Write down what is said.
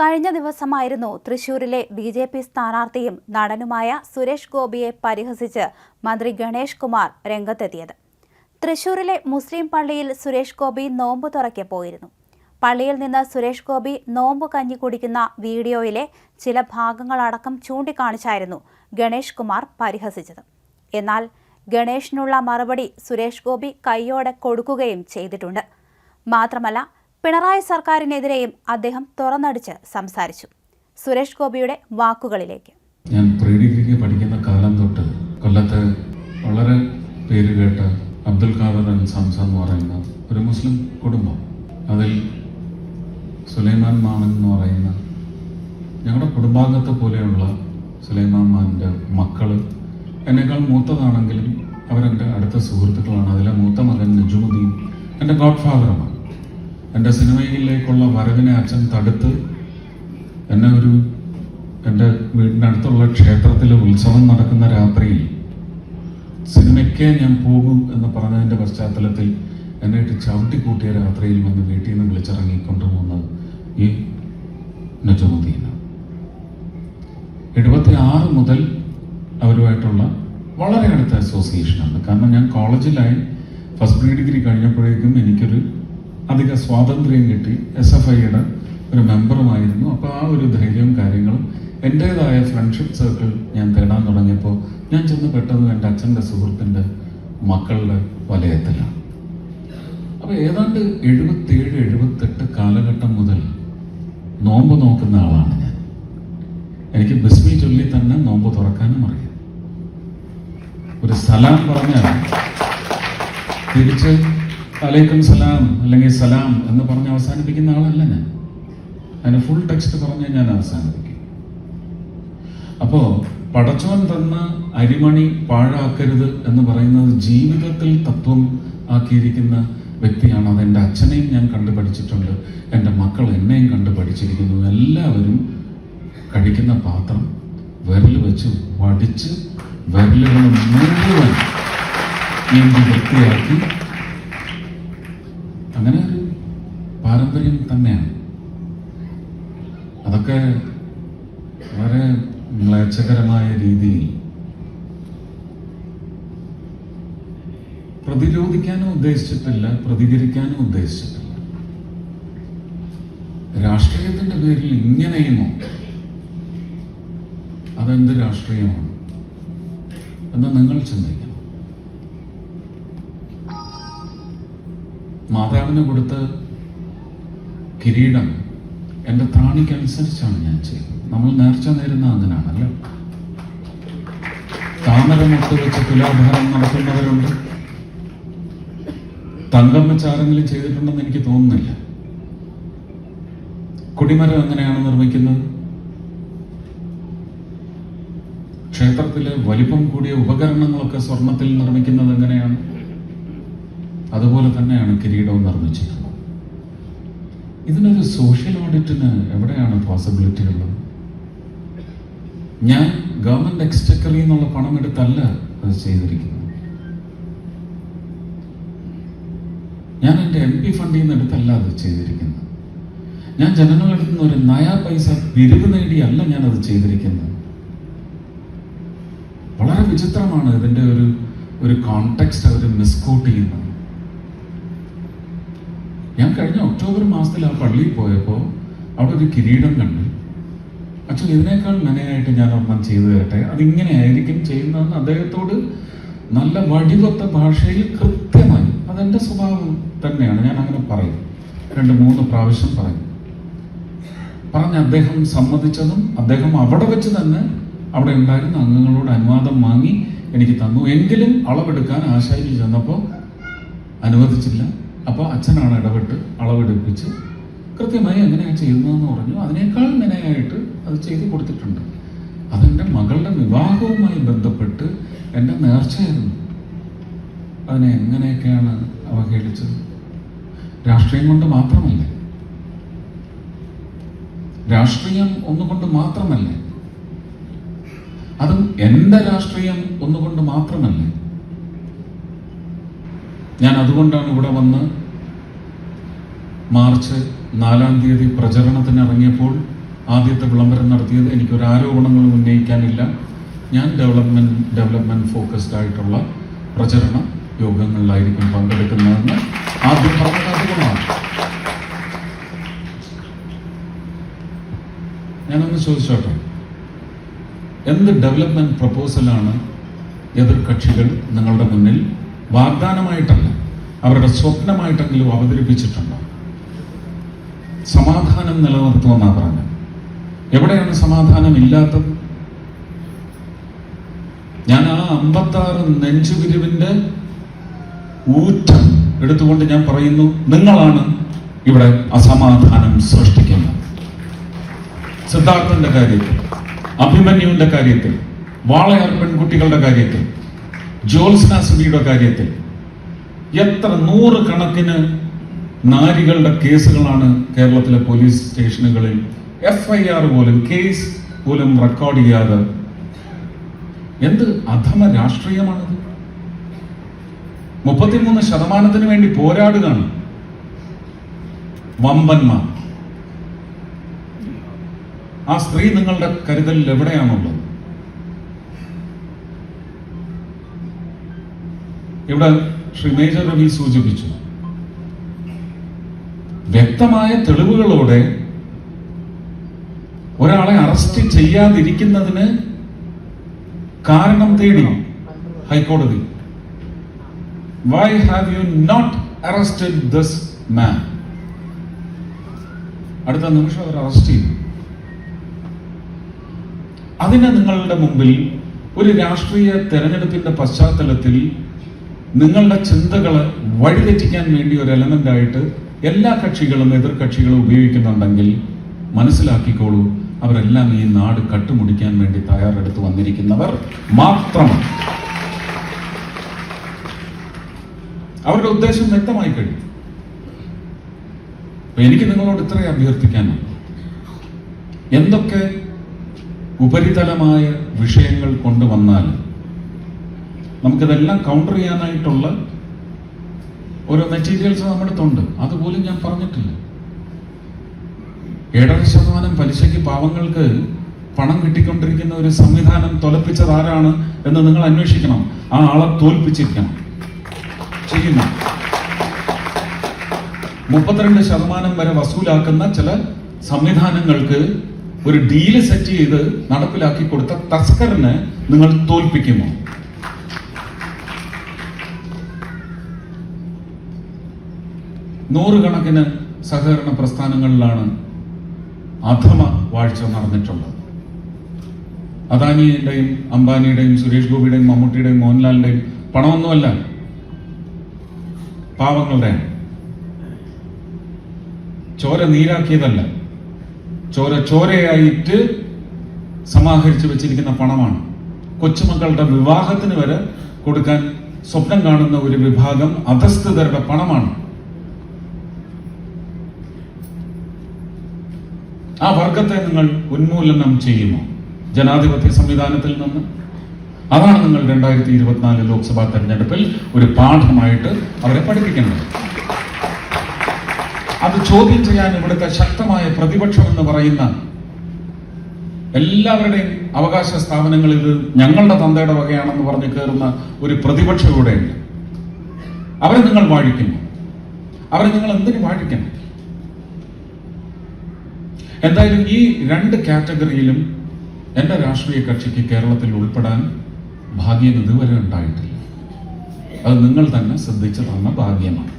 കഴിഞ്ഞ ദിവസമായിരുന്നു തൃശൂരിലെ ബി ജെ പി സ്ഥാനാർത്ഥിയും നടനുമായ സുരേഷ് ഗോപിയെ പരിഹസിച്ച് മന്ത്രി ഗണേഷ് കുമാർ രംഗത്തെത്തിയത്. തൃശൂരിലെ മുസ്ലിം പള്ളിയിൽ സുരേഷ് ഗോപി നോമ്പ് തുറക്കെ പോയിരുന്നു. പള്ളിയിൽ നിന്ന് സുരേഷ് ഗോപി നോമ്പ് കഞ്ഞി കുടിക്കുന്ന വീഡിയോയിലെ ചില ഭാഗങ്ങളടക്കം ചൂണ്ടിക്കാണിച്ചായിരുന്നു ഗണേഷ് കുമാർ പരിഹസിച്ചത്. എന്നാൽ ഗണേഷിനുള്ള മറുപടി സുരേഷ് ഗോപി കൈയോടെ കൊടുക്കുകയും ചെയ്തിട്ടുണ്ട്. മാത്രമല്ല പിണറായി സർക്കാരിനെതിരെയും അദ്ദേഹം തുറന്നടിച്ച് സംസാരിച്ചു. സുരേഷ് ഗോപിയുടെ വാക്കുകളിലേക്ക്. ഞാൻ പ്രീ ഡിഗ്രിക്ക് പഠിക്കുന്ന കാലം തൊട്ട് കൊല്ലത്തെ വളരെ പേര് കേട്ട അബ്ദുൽ ഖാദർ അൻ സംസ എന്ന് പറയുന്ന ഒരു മുസ്ലിം കുടുംബം. അതിൽ സുലൈമാൻ മാമൻ എന്ന് പറയുന്ന ഞങ്ങളുടെ കുടുംബാംഗത്തെ പോലെയുള്ള സുലൈമാൻ മാമന്റെ മക്കൾ എന്നേക്കാൾ മൂത്തതാണെങ്കിലും അവരെന്റെ അടുത്ത സുഹൃത്തുക്കളാണ്. അതിലെ മൂത്ത മകൻ നജുമുദ്ദീൻ എന്റെ ഗോഡ് ഫാദറുമാണ് എന്റെ സിനിമയിലേക്കുള്ള വരവിനെ അച്ഛൻ തടുത്ത് എന്നെ ഒരു എന്റെ വീടിനടുത്തുള്ള ക്ഷേത്രത്തിൽ ഉത്സവം നടക്കുന്ന രാത്രിയിൽ സിനിമയ്ക്ക് ഞാൻ പോകും എന്ന് പറഞ്ഞതിന്റെ പശ്ചാത്തലത്തിൽ എന്നെ ഇട്ട് ചവിട്ടിക്കൂട്ടിയ രാത്രിയിൽ വന്ന് വീട്ടിൽ നിന്ന് വിളിച്ചിറങ്ങിക്കൊണ്ടുപോകുന്നത് ഈ നജമുദ്ദീന. എഴുപത്തി ആറ് മുതൽ അവരുമായിട്ടുള്ള വളരെ അടുത്ത അസോസിയേഷനാണ് കാരണം ഞാൻ കോളേജിലായി ഫസ്റ്റ് പ്രീ ഡിഗ്രി കഴിഞ്ഞപ്പോഴേക്കും എനിക്കൊരു അധിക സ്വാതന്ത്ര്യം കിട്ടി. എസ് എഫ് ഐയുടെ ഒരു മെമ്പറുമായിരുന്നു. അപ്പോൾ ആ ഒരു ധൈര്യവും കാര്യങ്ങളും എന്റേതായ ഫ്രണ്ട്ഷിപ്പ് സർക്കിൾ ഞാൻ തേടാൻ തുടങ്ങിയപ്പോൾ ഞാൻ ചെന്ന് പെട്ടെന്ന് എന്റെ അച്ഛന്റെ സുഹൃത്തിന്റെ മക്കളുടെ വലയത്തിലാണ്. അപ്പോൾ ഏതാണ്ട് എഴുപത്തേഴ് എഴുപത്തെട്ട് കാലഘട്ടം മുതൽ നോമ്പ് നോക്കുന്ന ആളാണ് ഞാൻ. എനിക്ക് ബിസ്മി ചൊല്ലി തന്നെ നോമ്പ് തുറക്കാനും അറിയാം. ഒരു സ്ഥലം പറഞ്ഞാൽ തിരിച്ച് അലൈക്കും സലാം അല്ലെങ്കിൽ സലാം എന്ന് പറഞ്ഞ് അവസാനിപ്പിക്കുന്ന ആളല്ല ഞാൻ. അതിന് ഫുൾ ടെക്സ്റ്റ് പറഞ്ഞ് ഞാൻ അവസാനിപ്പിക്കും. അപ്പോ പടച്ചവൻ തന്ന അരിമണി പാഴാക്കരുത് എന്ന് പറയുന്നത് ജീവിതത്തിൽ തത്വം ആക്കിയിരിക്കുന്ന വ്യക്തിയാണ്. അത് എന്റെ അച്ഛനെയും ഞാൻ കണ്ടുപഠിച്ചിട്ടുണ്ട് എന്റെ മക്കൾ എന്നെയും കണ്ടുപഠിച്ചിരിക്കുന്നു എല്ലാവരും കഴിക്കുന്ന പാത്രം വിരൽ വെച്ച് വടിച്ച് വിരലുകൾ മുഴുവൻ നീന്തി വൃത്തിയാക്കി അങ്ങനെ ഒരു പാരമ്പര്യം തന്നെയാണ്. അതൊക്കെ വളരെ മ്ലേച്ഛകരമായ രീതിയിൽ പ്രതിരോധിക്കാനും ഉദ്ദേശിച്ചിട്ടില്ല പ്രതികരിക്കാനും ഉദ്ദേശിച്ചിട്ടില്ല. രാഷ്ട്രീയത്തിന്റെ പേരിൽ ഇങ്ങനെയുമോ അതെന്ത് രാഷ്ട്രീയമാണ്? എന്ന് നിങ്ങൾ ചിന്തിക്കണം. മാതാവിന് കൊടുത്ത കിരീടം എന്റെ ത്രാണിക്കനുസരിച്ചാണ് ഞാൻ ചെയ്യുന്നത് നമ്മൾ നേർച്ച നേരുന്ന അങ്ങനെയാണല്ലോ താമരമുട്ട് വെച്ച് തുലാഭാരം നടത്തുന്നവരുണ്ട്. തങ്കം വെച്ച് ആരെങ്കിലും ചെയ്തിട്ടുണ്ടെന്ന് എനിക്ക് തോന്നുന്നില്ല. കുടിമരം എങ്ങനെയാണ് നിർമ്മിക്കുന്നത്? ക്ഷേത്രത്തിലെ വലിപ്പം കൂടിയ ഉപകരണങ്ങളൊക്കെ സ്വർണത്തിൽ നിർമ്മിക്കുന്നത് എങ്ങനെയാണ്? അതുപോലെ തന്നെയാണ് കിരീടവും നിർമ്മിച്ചിട്ടുള്ളത് ഇതിനൊരു സോഷ്യൽ ഓഡിറ്റിന് എവിടെയാണ് പോസിബിലിറ്റി ഉള്ളത് ഞാൻ ഗവൺമെന്റ് എക്സ്ചക്കറിൽ നിന്നുള്ള പണം എടുത്തല്ല അത് ചെയ്തിരിക്കുന്നത്. ഞാൻ എന്റെ എം പി ഫണ്ടിൽ നിന്ന് എടുത്തല്ല അത് ചെയ്തിരിക്കുന്നത്. ഞാൻ ജനങ്ങളുടെ നിന്ന് ഒരു നയാ പൈസ പിരിവ് നേടിയല്ല ഞാൻ അത് ചെയ്തിരിക്കുന്നത്. വളരെ വിചിത്രമാണ് ഇതിന്റെ ഒരു ഒരു കോണ്ടെക്സ്റ്റ് അവർ മിസ്കോട്ട് ചെയ്യുന്നത്. ഞാൻ കഴിഞ്ഞ ഒക്ടോബർ മാസത്തിൽ ആ പള്ളിയിൽ പോയപ്പോൾ അവിടെ ഒരു കിരീടം കണ്ടു. അച്ഛൻ ഇതിനേക്കാൾ മെനയായിട്ട് ഞാൻ ഒന്നും ചെയ്തു തരട്ടെ അതിങ്ങനെ ആയിരിക്കും ചെയ്യുന്നതെന്ന് അദ്ദേഹത്തോട് നല്ല വടിവത്ത ഭാഷയിൽ കൃത്യമായി അതെന്റെ സ്വഭാവം തന്നെയാണ് ഞാൻ അങ്ങനെ പറയും. രണ്ട് മൂന്ന് പ്രാവശ്യം പറയും. പറഞ്ഞ് അദ്ദേഹം സമ്മതിച്ചതും അദ്ദേഹം അവിടെ വെച്ച് തന്നെ അവിടെ ഉണ്ടായിരുന്ന അംഗങ്ങളോട് അനുവാദം വാങ്ങി എനിക്ക് തന്നു. എങ്കിലും അളവെടുക്കാൻ ആശാരി ചെന്നപ്പോൾ അനുവദിച്ചില്ല. അപ്പോൾ അച്ഛനാണ് ഇടപെട്ട് അളവെടുപ്പിച്ച് കൃത്യമായി എങ്ങനെയാണ് ചെയ്യുന്നതെന്ന് പറഞ്ഞു. അതിനേക്കാൾ നിലയായിട്ട് അത് ചെയ്തു കൊടുത്തിട്ടുണ്ട്. അതെന്റെ മകളുടെ വിവാഹവുമായി ബന്ധപ്പെട്ട് എന്റെ നേർച്ചയായിരുന്നു. അതിനെ എങ്ങനെയൊക്കെയാണ് അവഹേളിച്ചത്? രാഷ്ട്രീയം കൊണ്ട് മാത്രമല്ലേ. രാഷ്ട്രീയം ഒന്നുകൊണ്ട് മാത്രമല്ല. അതും എന്റെ രാഷ്ട്രീയം ഒന്നുകൊണ്ട് മാത്രമല്ലേ. ഞാൻ അതുകൊണ്ടാണ് ഇവിടെ വന്ന് മാർച്ച് നാലാം തീയതി പ്രചരണത്തിന് ഇറങ്ങിയപ്പോൾ ആദ്യത്തെ വിളംബരം നടത്തിയത് എനിക്കൊരു ആരോപണങ്ങളും ഉന്നയിക്കാനില്ല. ഞാൻ ഡെവലപ്മെന്റ് ഡെവലപ്മെന്റ് ഫോക്കസ്ഡ് ആയിട്ടുള്ള പ്രചരണ യോഗങ്ങളിലായിരിക്കും പങ്കെടുക്കുന്നതെന്ന് ആദ്യം പറഞ്ഞത് ഞാനൊന്ന് ചോദിച്ചോട്ടെ. എന്ത് ഡെവലപ്മെന്റ് പ്രപ്പോസലാണ് എതിർ കക്ഷികൾ നിങ്ങളുടെ മുന്നിൽ വാഗ്ദാനമായിട്ടല്ല അവരുടെ സ്വപ്നമായിട്ടെങ്കിലും അവതരിപ്പിച്ചിട്ടുണ്ടോ? സമാധാനം നിലനിർത്തുമെന്നാണ് പറഞ്ഞത്. എവിടെയാണ് സമാധാനം ഇല്ലാത്തത് ഞാൻ ആ അമ്പത്താറ് നെഞ്ചുപിരിവിന്റെ ഊറ്റം എടുത്തുകൊണ്ട് ഞാൻ പറയുന്നു നിങ്ങളാണ് ഇവിടെ അസമാധാനം സൃഷ്ടിക്കുന്നത്. സിദ്ധാർത്ഥന്റെ കാര്യത്തിൽ അഭിമന്യുവിന്റെ കാര്യത്തിൽ വാളയാർ പെൺകുട്ടികളുടെ കാര്യത്തിൽ ജ്യോത്സ്ന സുബിയുടെ കാര്യത്തിൽ എത്ര നൂറ് കണക്കിന് നാരികളുടെ കേസുകളാണ് കേരളത്തിലെ പോലീസ് സ്റ്റേഷനുകളിൽ എഫ് ഐ ആർ പോലും കേസ് പോലും റെക്കോർഡ് ചെയ്യാതെ. എന്ത് അധമ രാഷ്ട്രീയമാണത്? മുപ്പത്തിമൂന്ന് ശതമാനത്തിന് വേണ്ടി പോരാടുകയാണ് വമ്പന്മാർ. ആ സ്ത്രീ നിങ്ങളുടെ കരുതലിൽ എവിടെയാണുള്ളത്? ഇവിടെ ശ്രീ മേജർ രവി സൂചിപ്പിച്ചു. വ്യക്തമായ തെളിവുകളോടെ ഒരാളെ അറസ്റ്റ് ചെയ്യാതിരിക്കുന്നതിന് കാരണം തേടി ഹൈക്കോടതി. Why have you not arrested this man അടുത്ത നിമിഷം അവർ അറസ്റ്റ് ചെയ്തു. അതിന് നിങ്ങളുടെ മുമ്പിൽ ഒരു രാഷ്ട്രീയ തെരഞ്ഞെടുപ്പിന്റെ പശ്ചാത്തലത്തിൽ നിങ്ങളുടെ ചിന്തകളെ വഴിതെറ്റിക്കാൻ വേണ്ടി ഒരു എലമെന്റ് ആയിട്ട് എല്ലാ കക്ഷികളും എതിർ കക്ഷികളും ഉപയോഗിക്കുന്നുണ്ടെങ്കിൽ മനസ്സിലാക്കിക്കോളൂ അവരെല്ലാം ഈ നാട് കട്ടുമുടിക്കാൻ വേണ്ടി തയ്യാറെടുത്ത് വന്നിരിക്കുന്നവർ മാത്രം. അവരുടെ ഉദ്ദേശം വ്യക്തമായി കഴിഞ്ഞു. എനിക്ക് നിങ്ങളോട് ഇത്രയും അഭ്യർത്ഥിക്കാനാണ് എന്തൊക്കെ ഉപരിതലമായ വിഷയങ്ങൾ കൊണ്ടുവന്നാൽ നമുക്കിതെല്ലാം കൗണ്ടർ ചെയ്യാനായിട്ടുള്ള ഓരോ മെറ്റീരിയൽസ് നമ്മുടെ അടുത്തുണ്ട്. അതുപോലും ഞാൻ പറഞ്ഞിട്ടില്ല. ഏഴര ശതമാനം പലിശയ്ക്ക് പാവങ്ങൾക്ക് പണം കിട്ടിക്കൊണ്ടിരിക്കുന്ന ഒരു സംവിധാനം തൊലപ്പിച്ചത് ആരാണ് എന്ന് നിങ്ങൾ അന്വേഷിക്കണം. ആ ആളെ തോൽപ്പിച്ചിരിക്കണം. ചെയ്യുന്നു. മുപ്പത്തിരണ്ട് ശതമാനം വരെ വസൂലാക്കുന്ന ചില സംവിധാനങ്ങൾക്ക് ഒരു ഡീൽ സെറ്റ് ചെയ്ത് നടപ്പിലാക്കി കൊടുത്ത തസ്കറിനെ നിങ്ങൾ തോൽപ്പിക്കുമോ? നൂറുകണക്കിന് സഹകരണ പ്രസ്ഥാനങ്ങളിലാണ് അധമ വാഴ്ച നടന്നിട്ടുള്ളത്. അദാനിയുടെയും അംബാനിയുടെയും സുരേഷ് ഗോപിയുടെയും മമ്മൂട്ടിയുടെയും മോഹൻലാലിന്റെയും പണമൊന്നുമല്ല പാവങ്ങളുടെയാണ്. ചോര നീരാക്കിയതല്ല ചോര ചോരയായിട്ട് സമാഹരിച്ചു വെച്ചിരിക്കുന്ന പണമാണ്. കൊച്ചുമക്കളുടെ വിവാഹത്തിന് വരെ കൊടുക്കാൻ സ്വപ്നം കാണുന്ന ഒരു വിഭാഗം അധസ്ഥിതരുടെ പണമാണ്. ആ വർഗത്തെ നിങ്ങൾ ഉന്മൂലനം ചെയ്യുമോ? ജനാധിപത്യ സംവിധാനത്തിൽ നിന്ന്? അതാണ് നിങ്ങൾ രണ്ടായിരത്തി ഇരുപത്തിനാല് ലോക്സഭാ തെരഞ്ഞെടുപ്പിൽ ഒരു പാഠമായിട്ട് അവരെ പഠിപ്പിക്കേണ്ടത്. അത് ചോദ്യം ചെയ്യാൻ ഇവിടുത്തെ ശക്തമായ പ്രതിപക്ഷം എന്ന് പറയുന്ന എല്ലാവരുടെയും അവകാശ സ്ഥാപനങ്ങളിൽ ഞങ്ങളുടെ തന്തയുടെ വകയാണെന്ന് പറഞ്ഞ് കയറുന്ന ഒരു പ്രതിപക്ഷം ഇവിടെയുണ്ട്. അവരെ നിങ്ങൾ വാഴിക്കുന്നു. അവരെ നിങ്ങൾ എന്തിനു വാഴിക്കണം എന്തായാലും ഈ രണ്ട് കാറ്റഗറിയിലും എന്റെ രാഷ്ട്രീയ കക്ഷിക്ക് കേരളത്തിൽ ഉൾപ്പെടാൻ ഭാഗ്യം ഇതുവരെ ഉണ്ടായിട്ടില്ല. അത് നിങ്ങൾ തന്നെ ശ്രദ്ധിച്ചു തന്ന ഭാഗ്യമാണ്.